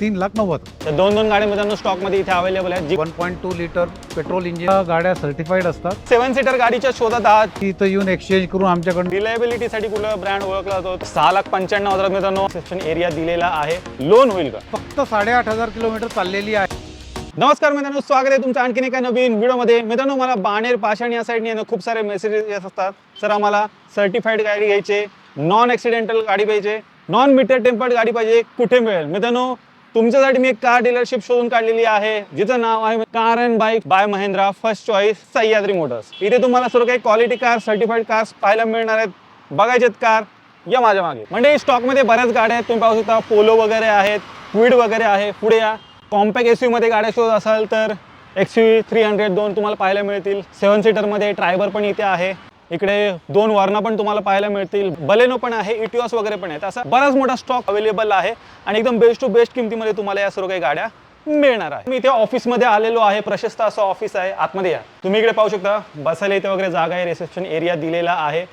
तीन लाख नव्वद. तर दोन दोन गाड्या मित्रांनो स्टॉकमध्ये इथे अवेलेबल आहेत. जी one point two litre petrol engine गाड्या सर्टिफाईड असतात. सेवन सीटर गाडीच्या शोधात आहात. ती इथं येऊन एक्सचेंज करून आमच्याकडून रिलायबिलिटीसाठी कुठला ब्रँड ओळखला जातो? सहा लाख पंच्याण्णव हजारात मित्रांनो सेक्शन एरिया दिलेला आहे. लोन होईल का? फक्त साडेआठ हजार किलोमीटर चाललेली आहे. नमस्कार मित्रांनो स्वागत आहे तुमचं आणखीन एका नवीन व्हिडिओमध्ये. मित्रांनो मला बाणेर पाषाण या साईडने खूप सारे मेसेजेस येत असतात. सर आम्हाला सर्टिफाईड गाडी घ्यायचे नॉन ॲक्सिडेंटल गाडी पाहिजे. नॉन मीटर टेम्पर्ड गाडी पाहिजे. कुठे मिळेल? मित्रांनो तुमच्यासाठी मी एक कार डीलरशिप शोधून काढलेली आहे जिचं नाव आहे car and bike by Mahindra first choice Sahyadri motors इथे तुम्हाला सर्व काही क्वालिटी कार सर्टिफाईड कार्स पाहायला मिळणार आहेत. बघायचेत कार या माझ्या मागे. म्हणजे स्टॉकमध्ये बऱ्याच गाड्या आहेत. तुम्ही पाहू शकता पोलो वगैरे आहेत क्विड वगैरे आहे. पुढे या. कॉम्पॅक्ट एसमध्ये गाड्या शोध असाल तर एक्स यू थ्री हंड्रेड दोन तुम्हाला पाहायला मिळतील. सेवन सीटरमध्ये ड्रायव्हर पण इथे आहे. इकडे दोन वर्ण पण तुम्हाला पाहायला मिळतील. बलेनो पण आहे इटिओस वगैरे पण आहेत. असा बराच मोठा स्टॉक अवेलेबल आहे आणि एकदम बेस्ट टू बेस्ट किमतीमध्ये तुम्हाला या सर्व काही गाड्या मिळणार आहे. मी इथे ऑफिसमध्ये आलेलो आहे प्रशस्त असं ऑफिस आहे. आतमध्ये या. तुम्ही इकडे पाहू शकता बसायला इथे वगैरे जागा आहे रिसेप्शन एरिया दिलेला आहे.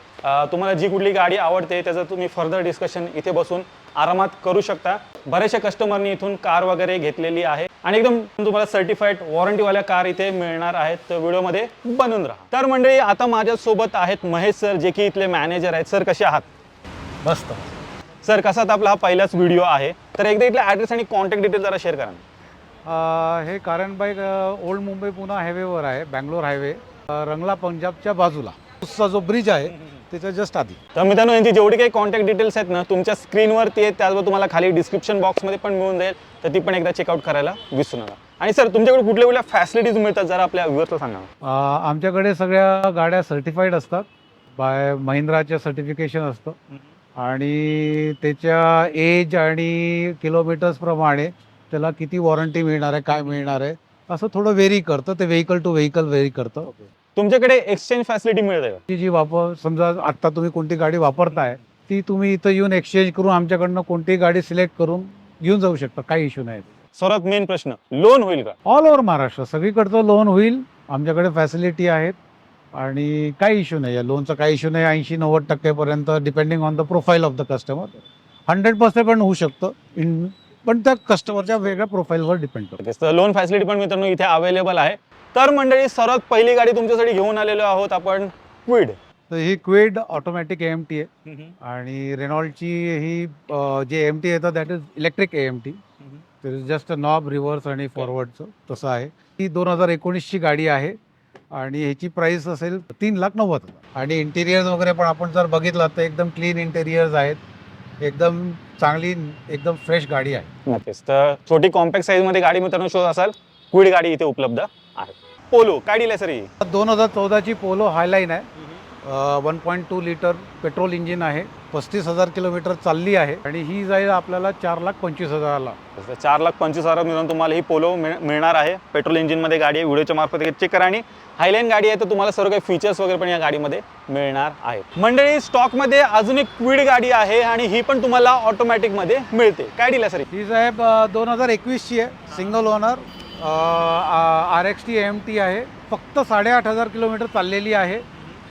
तुम्हाला जी कुठली गाडी आवडते त्याचं तुम्ही फर्दर डिस्कशन इथे बसून आरामात करू शकता. बरेचशा कस्टमरनी इथून कार वगैरे घेतलेली आहे. आणि एकदम तुम्हाला सर्टिफाईड वॉरंटीवाल्या कार इथे मिळणार आहेत. तर व्हिडिओमध्ये बनून राहा. तर मंडळी आता माझ्यासोबत आहेत महेश सर जे की इथले मॅनेजर आहेत. सर कसे आहात? मस्त. सर कसा आता आपला हा पहिलाच व्हिडिओ आहे? तर एकदा इथला ॲड्रेस आणि कॉन्टॅक्ट डिटेल जरा शेअर करा ना. अं, हे कारण बाईक ओल्ड मुंबई पुणे हायवेवर आहे बँगलोर हायवे अं, रंगला पंजाबच्या बाजूला. उसचा जो ब्रिज आहे त्याच्या जस्ट आधी. तर मित्रांनो यांची जेवढी काही कॉन्टॅक्ट डिटेल्स आहेत ना तुमच्या स्क्रीनवरती आहेत त्याचबरोबर तुम्हाला खाली डिस्क्रिप्शन बॉक्समध्ये पण मिळून जाईल. तर ती पण एकदा चेकआउट करायला विसरू नका. आणि सर तुमच्याकडे कुठल्या कुठल्या फॅसिलिटीज मिळतात जरा आपल्या व्ह्युअर्सला सांगा. आमच्याकडे सगळ्या गाड्या सर्टिफाईड असतात. बाय महिंद्राचे सर्टिफिकेशन असतं. आणि त्याच्या एज आणि किलोमीटर्सप्रमाणे त्याला किती वॉरंटी मिळणार आहे काय मिळणार आहे असं थोडं व्हेरी करतं. ते व्हेकल टू व्हेकल व्हेरी करतं. तुमच्याकडे एक्सचेंज फॅसिलिटी मिळते का? ती जी वापर समजा आत्ता तुम्ही कोणती गाडी वापरताय ती तुम्ही इथं येऊन एक्सचेंज करून आमच्याकडनं कोणतीही गाडी सिलेक्ट करून घेऊन जाऊ शकता. काही इश्यू नाही. सर्वात मेन प्रश्न लोन होईल का? ऑल ओव्हर महाराष्ट्र सगळीकडचं लोन होईल. आमच्याकडे फॅसिलिटी आहेत. आणि काही इश्यू नाही. आहे लोनचा काही इश्यू नाही. ऐंशी नव्वद टक्केपर्यंत depending on the profile of the customer hundred percent पण होऊ शकतं. इन पण त्या कस्टमरच्या वेगळ्या प्रोफाईलवर डिपेंड करतं. लोन फॅसिलिटी पण मित्रांनो इथे अवेलेबल आहे. तर मंडळी सर्वात पहिली गाडी तुमच्यासाठी घेऊन आलेलो आहोत आपण क्विड. तर ही Kwid automatic A M T आहे. आणि रेनॉल्डची ही अं, जे एम टी येतं that is electric A M T just knob reverse and फॉरवर्डचं तसं आहे. ही दोन हजार एकोणीसची गाडी आहे आणि ह्याची प्राइस असेल तीन लाख नव्वद हजार. आणि इंटेरियर्स वगैरे पण आपण जर बघितलं तर एकदम क्लीन इंटेरियर्स आहेत. एकदम चांगली एकदम फ्रेश गाडी आहे. नक्कीच. तर छोटी कॉम्पॅक्ट साईजमध्ये गाडी मित्रांनो शोध असाल. क्विड गाडी इथे उपलब्ध. आहे. पोलो काय डील आहे सर ही? दोन हजार चौदाची पोलो हायलाईन आहे. One point two litre petrol engine आहे. पस्तीस हजार किलोमीटर चालली आहे. आणि ही जाईल आपल्याला चार लाख पंचवीस हजाराला. चार लाख पंचवीस हजार मिळून तुम्हाला ही पोलो मिळ- मिळणार आहे. पेट्रोल इंजिनमध्ये गाडी आहे व्हिडिओच्या मार्फत चेक करा आणि हायलाईन गाडी आहे तर तुम्हाला सर्व काही फीचर्स वगैरे पण या गाडीमध्ये मिळणार आहेत मंडळी स्टॉकमध्ये अजून एक क्विड गाडी आहे आणि ही पण तुम्हाला ऑटोमॅटिकमध्ये मिळते. काय डील आहे सर ही? ही साहेब दोन हजार एकवीसची आहे. Single owner R X T M T आहे. फक्त साडेआठ हजार किलोमीटर चाललेली आहे.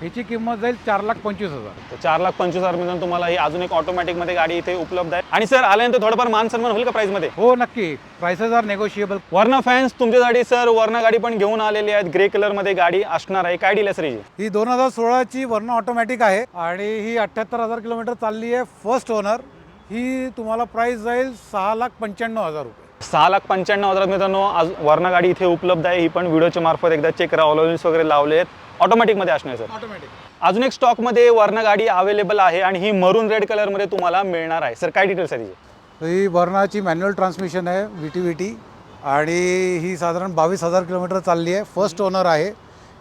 ह्याची किंमत जाईल चार लाख पंचवीस हजार. तर चार लाख पंचवीस हजार मिळून तुम्हाला ही अजून एक ऑटोमॅटिकमध्ये गाडी इथे उपलब्ध आहे. आणि सर आल्यानंतर थोडंफार मान सन्मान होईल का प्राईसमध्ये हो नक्की. Prices are negotiable Verna fans तुमच्यासाठी सर वर्ण गाडी पण घेऊन आलेली आहेत. ग्रे कलरमध्ये गाडी असणार आहे. काय डील आहे सर हिची? ही दोन हजार सोळाची वर्ण ऑटोमॅटिक आहे आणि ही अठ्ठ्याहत्तर हजार किलोमीटर चालली आहे. फर्स्ट ओनर ही तुम्हाला प्राइस जाईल सहा लाख पंच्याण्णव हजार रुपये. सहा लाख पंच्याण्णव हजारात मित्रांनो आज वर्ण गाडी इथे उपलब्ध आहे. ही पण व्हिडिओच्या मार्फत एकदा चेक करा ऑलोन्स वगैरे लावले आहेत. ऑटोमॅटिकमध्ये असणार आहे सर ऑटोमॅटिक अजून एक स्टॉकमध्ये वर्ण गाडी अवेलेबल आहे आणि ही मरून रेड कलरमध्ये तुम्हाला मिळणार आहे. सर काय डिटेल्स आहे तिचे? ही वर्णाची मॅन्युअल ट्रान्समिशन आहे व्ही टी व्ही टी आणि ही साधारण बावीस हजार किलोमीटर चालली आहे. फर्स्ट ओनर आहे.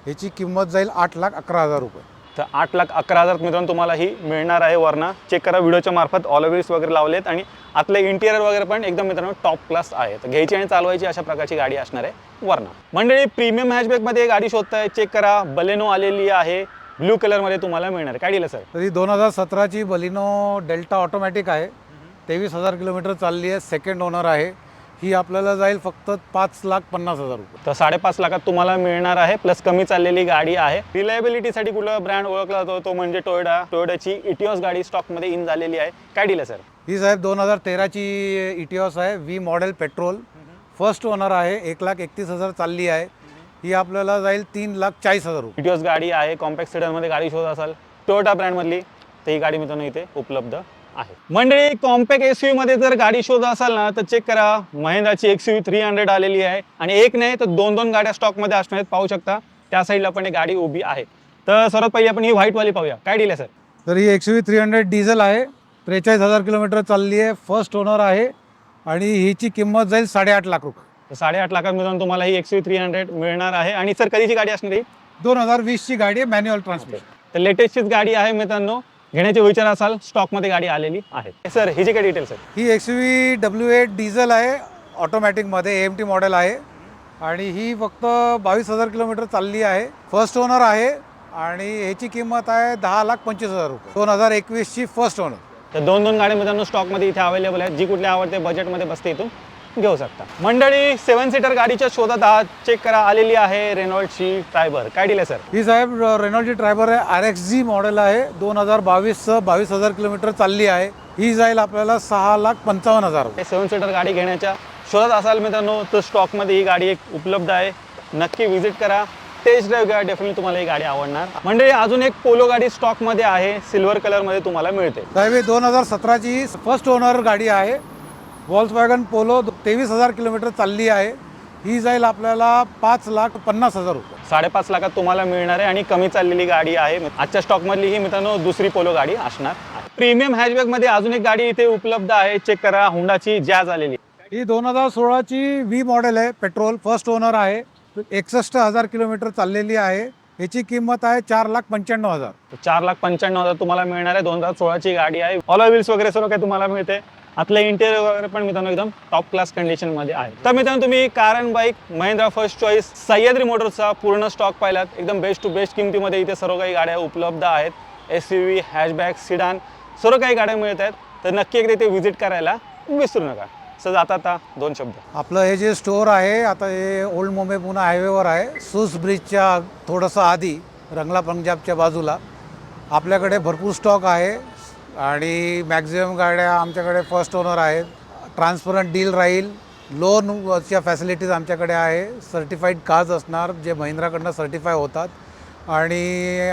ह्याची किंमत जाईल आठ लाख अकरा हजार रुपये. तर आठ लाख अकरा हजार मित्रांनो तुम्हाला ही मिळणार आहे वरना. चेक करा व्हिडिओच्या मार्फत. ऑलवेज वगैरे लावलेत आणि आतले इंटिरियर वगैरे पण एकदम मित्रांनो टॉप क्लास आहे. तर घ्यायची आणि चालवायची अशा प्रकारची गाडी असणार आहे वरना. मंडळी प्रीमियम हॅशबॅकमध्ये गाडी शोधताय. चेक करा. बलेनो आलेली आहे. ब्ल्यू कलरमध्ये तुम्हाला मिळणार. आहे काय दिलं सर तर ही दोन हजार सतराची बलिनो डेल्टा ऑटोमॅटिक आहे. तेवीस हजार किलोमीटर चालली आहे. सेकंड ओनर आहे. ही आपल्याला जाईल फक्त पाच लाख पन्नास हजार रुपये. तर साडेपाच लाखात तुम्हाला मिळणार आहे प्लस कमी चाललेली गाडी आहे. रिलायबिलिटीसाठी कुठला ब्रँड ओळखला जातो? तो म्हणजे टोयोडा टोयोडाची इटिओस गाडी स्टॉकमध्ये इन झालेली आहे. काय डील आहे सर ही साहेब दोन हजार तेराची इटिओस आहे V model petrol first owner आहे एक लाख एकतीस हजार चालली आहे. ही आपल्याला जाईल तीन लाख चाळीस हजार रुपये. इटिओस गाडी आहे कॉम्पॅक्ट सिडनमध्ये गाडी शोधत असाल. टोयोटा ब्रँडमधली तर ही गाडी मित्रांनो इथे उपलब्ध. आहे. मंडळी कॉम्पॅक्ट एसमध्ये जर गाडी शोधत असाल ना तर चेक करा. महिंद्राची एक्स यू थ्री हंड्रेड आलेली आहे. आणि एक नाही तर दोन दोन गाड्या स्टॉकमध्ये असणार आहेत पाहू शकता. त्या साईडला पण एक गाडी उभी आहे. तर सर्वात पहिले आपण ही व्हाईटवाली पाहूया. काय डील आहे सर तर ही एक्स थ्री हंड्रेड डिझेल आहे. त्रेचाळीस हजार किलोमीटर चालली आहे. फर्स्ट ओनर आहे. आणि हिची किंमत जाईल साडेआठ लाख रुपये. साडेआठ लाखात मित्रांनो तुम्हाला ही एक्स थ्री हंड्रेड मिळणार आहे. आणि सर कधीची गाडी असणार ही दोन हजार वीसची गाडी आहे मॅन्युअल ट्रान्समिशन तर लेटेस्टचीच गाडी आहे मित्रांनो. घेण्याचे विचार असाल स्टॉकमध्ये गाडी आलेली आहे. सर हिची काय डिटेल्स आहेत. ही X V W eight diesel आहे ऑटोमॅटिकमध्ये एम टी मॉडेल आहे. आणि ही फक्त बावीस हजार किलोमीटर चालली आहे. फर्स्ट ओनर आहे आणि ह्याची किंमत आहे दहा लाख पंचवीस हजार रुपये. दोन हजार एकवीसची फर्स्ट ओनर तर दोन दोन गाड्या मित्रांनो स्टॉकमध्ये इथे अवेलेबल आहेत. जी कुठली आवडते बजेटमध्ये बसते इथून. घेऊ शकता. मंडळी सेवन सीटर गाडीच्या शोधात आहात चेक करा आलेली आहे रेनॉल्डची ट्रायबर काय दिलं सर ही साहेब रेनॉल्डची ड्रायव्हर आहे आर एक्स जी मॉडेल आहे दोन हजार बावीसचं बावीस हजार किलोमीटर चालली आहे. ही जाईल आपल्याला सहा लाख पंचावन्न हजार सेवन सीटर गाडी घेण्याच्या शोधात असाल मित्रांनो तर स्टॉकमध्ये ही गाडी एक उपलब्ध आहे. नक्की व्हिजिट करा. टेस्ट ड्राईव्ह घ्या डेफिनेटली तुम्हाला ही गाडी आवडणार. मंडळी अजून एक पोलो गाडी स्टॉकमध्ये आहे सिल्वर कलरमध्ये तुम्हाला मिळते. साहेब दोन हजार सतराची फर्स्ट ओनर गाडी आहे. वॉल्स वॅगन पोलो तेवीस हजार किलोमीटर चालली आहे. ही जाईल आपल्याला पाच लाख पन्नास हजार रुपये. साडेपाच लाखात तुम्हाला मिळणार आहे आणि कमी चाललेली गाडी आहे. आजच्या स्टॉकमधली ही मित्रांनो दुसरी पोलो गाडी असणार. प्रीमियम हॅचबॅकमध्ये अजून एक गाडी इथे उपलब्ध आहे. चेक करा हुंडाची जॅज आलेली. ही दोन हजार सोळाची व्ही मॉडेल आहे पेट्रोल फर्स्ट ओनर आहे. एकसष्ट हजार किलोमीटर चाललेली आहे. ह्याची किंमत आहे चार लाख पंच्याण्णव हजार. चार लाख पंच्याण्णव हजार तुम्हाला मिळणार आहे. दोन हजार सोळाची गाडी आहे. ऑल व्हील्स वगैरे सर्व काही तुम्हाला मिळते. आपलं इंटेरियर वगैरे पण मित्रांनो एकदम टॉप क्लास कंडिशनमध्ये आहे. तर मित्रांनो तुम्ही car and bike Mahindra first choice Sahyadri मोटरचा पूर्ण स्टॉक पाहिलात. एकदम बेस्ट टू बेस्ट किमतीमध्ये इथे सर्व काही गाड्या उपलब्ध आहेत. S U V hatchback sedan सर्व काही गाड्या मिळत आहेत. तर नक्की एकदा इथे व्हिजिट करायला विसरू नका. सर जाता आता दोन शब्द. आपलं हे जे स्टोअर आहे आता हे ओल्ड मुंबई पुणे हायवेवर आहे. सुस ब्रिजच्या थोडंसं आधी रंगला पंजाबच्या बाजूला. आपल्याकडे भरपूर स्टॉक आहे. आणि मॅक्झिमम गाड्या आमच्याकडे फर्स्ट ओनर आहेत. ट्रान्सपरंट डील राहील. लोनच्या फॅसिलिटीज आमच्याकडे आहे. सर्टिफाईड कार्स असणार जे महिंद्राकडनं सर्टिफाय होतात. आणि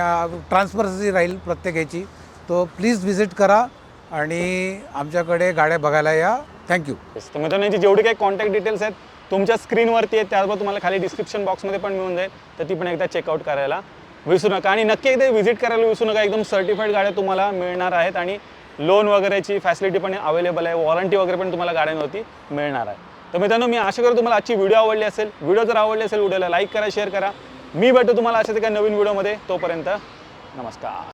ट्रान्सपरन्सी राहील प्रत्येकाची तो प्लीज व्हिजिट करा आणि आमच्याकडे गाड्या बघायला या. थँक्यू Yes, तर मित्रांनो जेवढी काही कॉन्टॅक्ट डिटेल्स आहेत तुमच्या स्क्रीनवरती आहेत. त्याचबरोबर तुम्हाला खाली डिस्क्रिप्शन बॉक्समध्ये पण मिळून जाईल. तर ती पण एकदा चेकआउट करायला. विसरू नका आणि नक्की एकदा व्हिजिट करायला विसरू नका एकदम सर्टिफाईड गाड्या तुम्हाला मिळणार आहेत आणि लोन वगैरेची फॅसिलिटी पण अवेलेबल आहे. वॉरंटी वगैरे पण तुम्हाला गाड्यांवरती मिळणार आहे. तर मित्रांनो मी आशा करतो तुम्हाला आजची व्हिडिओ आवडली असेल. व्हिडिओ जर आवडली असेल व्हिडिओला लाईक करा शेअर करा. मी भेटतो तुम्हाला अशाच एका नवीन व्हिडिओमध्ये तोपर्यंत नमस्कार.